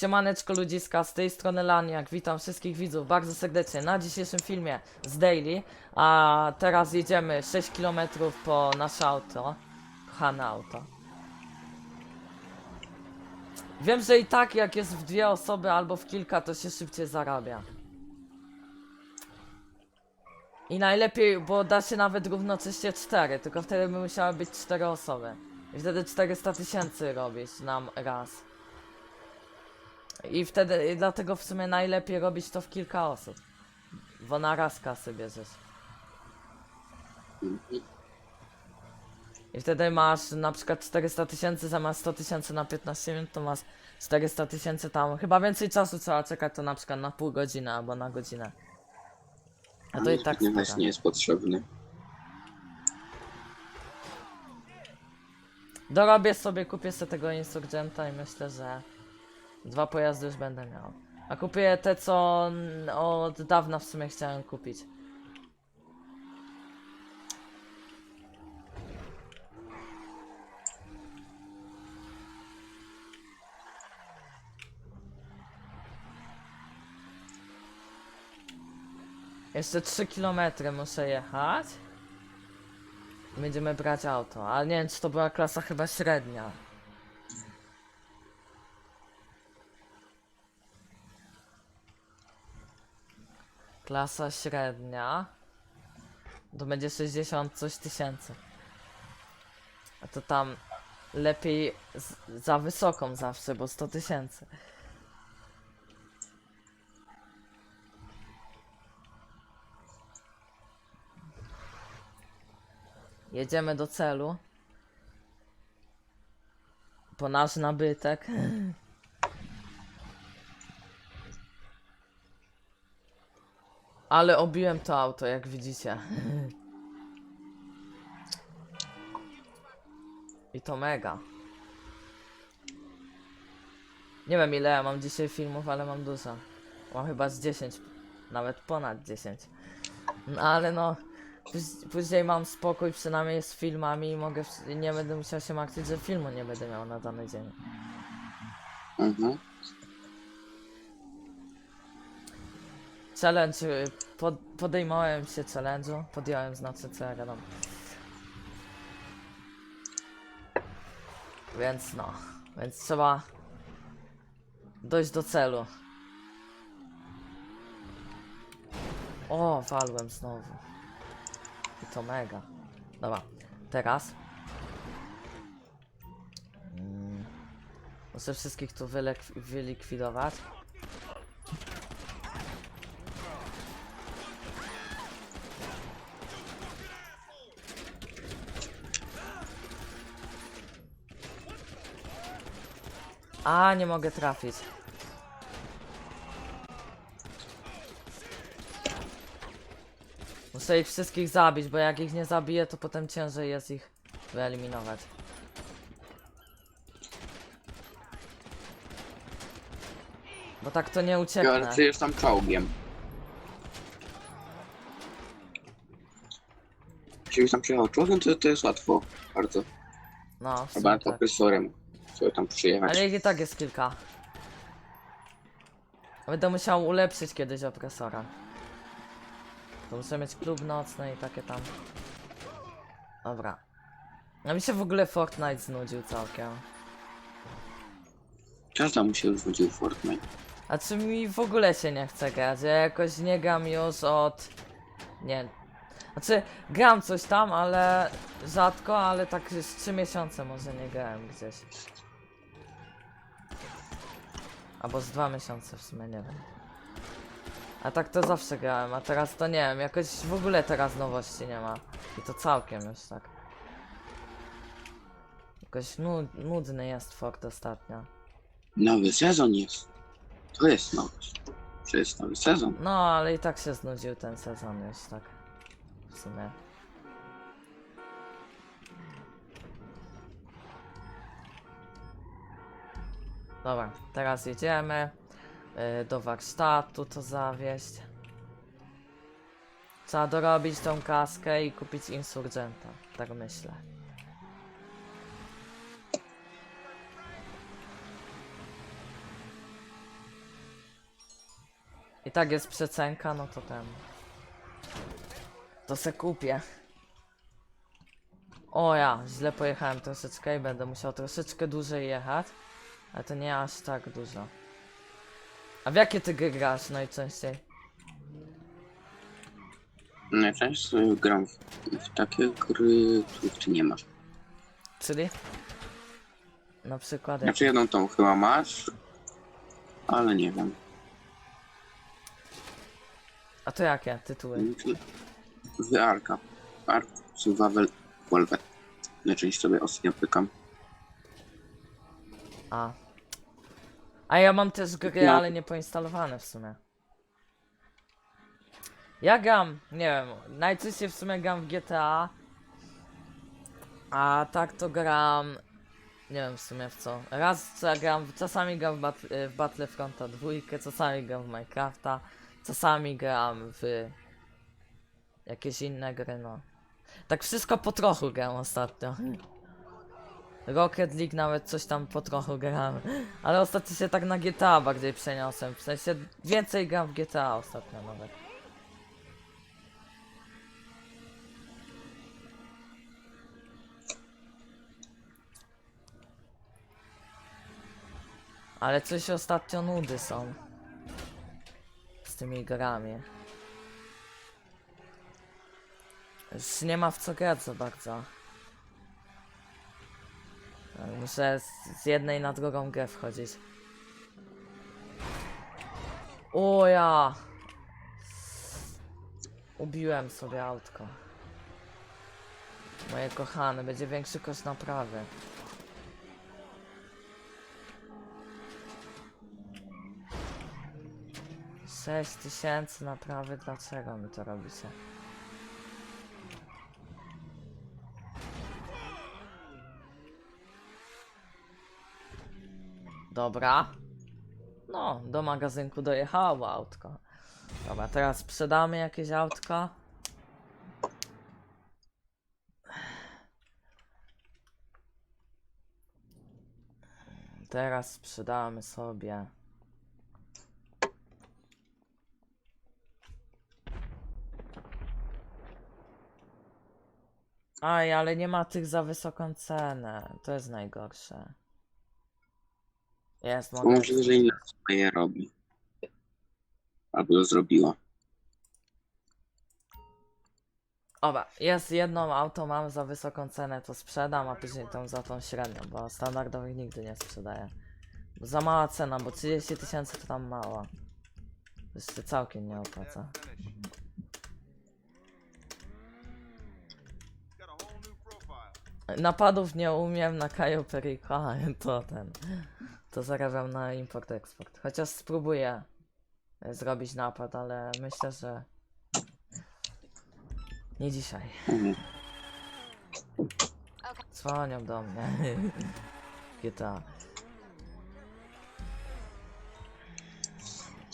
Siemaneczko ludziska, z tej strony Laniak, witam wszystkich widzów bardzo serdecznie na dzisiejszym filmie z Daily, a teraz jedziemy 6 km po nasze auto, kochane auto. Wiem, że i tak jak jest w dwie osoby albo w kilka, to się szybciej zarabia. I najlepiej, bo da się nawet równocześnie 4, tylko wtedy by musiały być 4 osoby. I wtedy 400 tysięcy robić nam raz. I wtedy, i dlatego w sumie najlepiej robić to w kilka osób. Bo na raz kasy bierzesz. I wtedy masz na przykład 400 tysięcy zamiast 100 tysięcy na 15 minut, to masz 400 tysięcy tam. Chyba więcej czasu trzeba czekać to na przykład na pół godziny albo na godzinę. A to i tak nie, spoko. nie jest potrzebny. Dorobię sobie, kupię sobie tego insurgenta i myślę, że dwa pojazdy już będę miał. A kupię te, co od dawna w sumie chciałem kupić. Jeszcze 3 km muszę jechać. Będziemy brać auto, ale nie wiem czy to była klasa chyba średnia. Klasa średnia. To będzie 60 coś tysięcy. A to tam lepiej za wysoką zawsze, bo 100 tysięcy. Jedziemy do celu. Po nasz nabytek. Ale obiłem to auto, jak widzicie. I to mega. Nie wiem ile ja mam dzisiaj filmów, ale mam dużo. Mam chyba z 10, nawet ponad 10. No ale no, Póź- Później mam spokój przynajmniej z filmami i mogę, nie będę musiał się martwić, że filmu nie będę miał na dany dzień. Mhm. Challenge, y, pod, podejmowałem się challenge'u, podjąłem znaczy co ja. Więc no, więc trzeba dojść do celu. O, walłem znowu. I to mega. Dobra, teraz. Mm, Muszę wszystkich tu wylikwidować. A, nie mogę trafić. Muszę ich wszystkich zabić, bo jak ich nie zabiję, to potem ciężej jest ich wyeliminować. Bo tak to nie ucieknę. przecież tam czołgiem. Jeśli tam przyjechał czołgiem, to, to jest łatwo. Bardzo. No, Chyba to tak. Sobie tam przyjechać. Ale ich i tak jest kilka. Będę musiał ulepszyć kiedyś opresora. To muszę mieć klub nocny i takie tam. Dobra. No mi się w ogóle Fortnite znudził całkiem. Każda mu się znudził Fortnite. A czy mi w ogóle się nie chce grać? Ja jakoś nie gram już od... Nie. Znaczy, gram coś tam, ale rzadko, ale tak z 3 miesiące może nie grałem gdzieś. Albo z 2 miesiące w sumie, nie wiem. A tak to zawsze grałem, a teraz to nie wiem, jakoś w ogóle teraz nowości nie ma. I to całkiem już tak. Jakoś nud nudny jest Fort ostatnio. Nowy sezon jest. To jest nowość. To jest nowy sezon. No, ale i tak się znudził ten sezon już, tak. W sumie. Dobra, teraz jedziemy y, do warsztatu to zawieźć. Trzeba dorobić tą kaskę i kupić insurgenta, tak myślę. I tak jest przecenka, no to ten. To se kupię. O ja, źle pojechałem troszeczkę i będę musiał troszeczkę dłużej jechać. Ale to nie aż tak dużo. A w jakie ty gry grasz najczęściej? Najczęściej gram w, w takie gry, których ty nie masz. Czyli? Na przykład jak... Znaczy jedną tą chyba masz, ale nie wiem. A to jakie tytuły? W Arka. Ark, Survival, Wolvet. Najczęściej sobie ostatnio pykam. A. A ja mam też gry, No. ale nie poinstalowane w sumie. Ja gram, nie wiem, najczęściej w sumie gram w GTA. A tak to gram, nie wiem w sumie w co. Raz co ja gram, czasami gram w, bat w Battlefronta dwójkę, czasami gram w Minecrafta, czasami gram w jakieś inne gry, no. Tak wszystko po trochu gram ostatnio. Rocket League nawet coś tam po trochu grałem. Ale ostatnio się tak na GTA bardziej przeniosłem. W sensie więcej gram w GTA ostatnio nawet. Ale coś ostatnio nudy są. Z tymi grami. Już nie ma w co grać za bardzo. Muszę z, z jednej na drugą grę wchodzić. O ja! Ubiłem sobie autko. Moje kochane, będzie większy koszt naprawy. Sześć tysięcy naprawy, dlaczego mi to robicie? Dobra. No, do magazynku dojechało autko. Dobra, teraz sprzedamy jakieś autko. Teraz sprzedamy sobie. Aj, ale nie ma tych za wysoką cenę. To jest najgorsze. Jest, To mogę. możliwe, że inna osoba je robi. Albo zrobiła. Oba, jest jedną auto mam za wysoką cenę, to sprzedam, a później tą za tą średnią, bo standardowych nigdy nie sprzedaję. Bo za mała cena, bo 30 tysięcy to tam mała. Się całkiem nie opłaca. Napadów nie umiem na Kajo Perico, to ten. To zarabiam na import-eksport. Chociaż spróbuję e, zrobić napad, ale myślę, że nie dzisiaj. Dzwonią do mnie. GTA.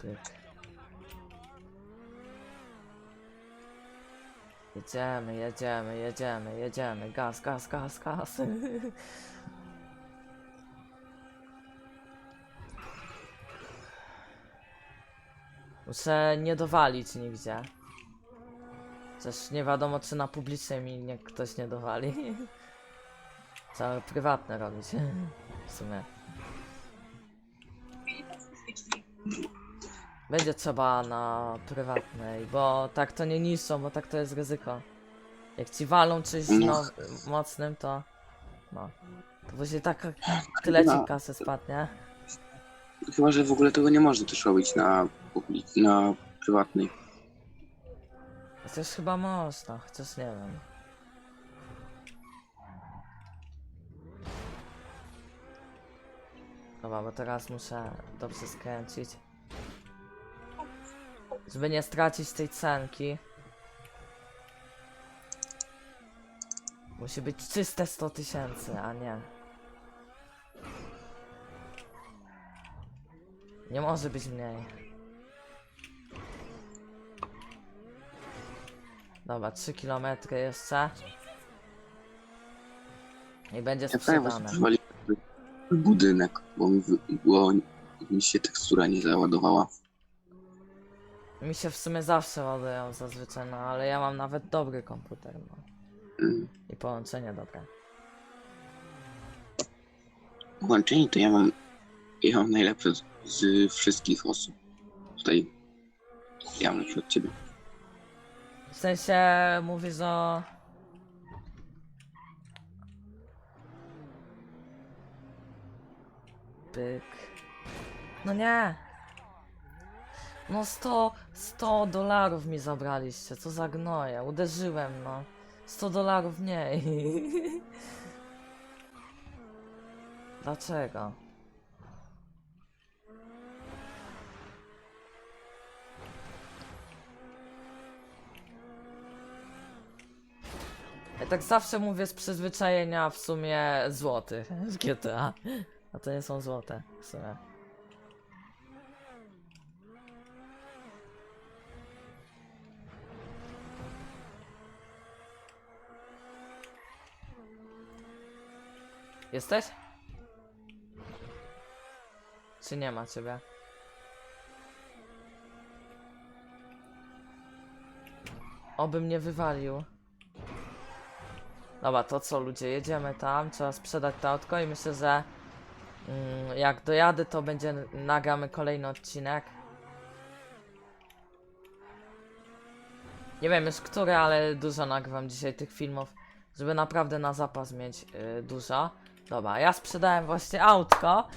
Pyk. Jedziemy, jedziemy, jedziemy, jedziemy. Gaz, gaz, gaz, gaz. Muszę nie dowalić nigdzie. Chociaż nie wiadomo, czy na publicznej mi nie, ktoś nie dowali. Trzeba prywatne robić. W sumie. Będzie trzeba na prywatnej, bo tak to nie niszczą, bo tak to jest ryzyko. Jak ci walą czymś No. no, mocnym, to no. To właśnie tak tyle ci No. kasy spadnie. Chyba, że w ogóle tego nie można też robić na, na prywatnej. Chociaż chyba można, chociaż nie wiem. Dobra, bo teraz muszę dobrze skręcić. Żeby nie stracić tej cenki. Musi być czyste 100 tysięcy, a nie. Nie może być mniej. Dobra, 3 km jeszcze. I będzie Ja prawie sprzedane. przywaliłem budynek, bo mi, wy- bo mi się tekstura nie załadowała. Mi się w sumie zawsze ładują zazwyczaj, no ale ja mam nawet dobry komputer, no. Mm. I połączenie dobre. Łączenie to ja mam, ja mam najlepsze z, z wszystkich osób. Tutaj ja mam od ciebie. W sensie mówisz o... Pyk. No nie! No 100, 100 dolarów mi zabraliście, co za gnoje, uderzyłem no. 100 dolarów mniej. Dlaczego? Tak zawsze mówię z przyzwyczajenia w sumie złotych z GTA. A to nie są złote w sumie. Jesteś? Czy nie ma ciebie? Oby mnie wywalił. Dobra, to co ludzie, jedziemy tam, trzeba sprzedać to autko i myślę, że mm, jak dojadę, to będzie, nagramy kolejny odcinek. Nie wiem już który, ale dużo nagrywam dzisiaj tych filmów, żeby naprawdę na zapas mieć y, dużo. Dobra, ja sprzedałem właśnie autko,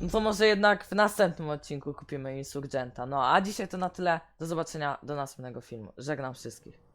no to może jednak w następnym odcinku kupimy Insurgenta. No a dzisiaj to na tyle, do zobaczenia do następnego filmu. Żegnam wszystkich.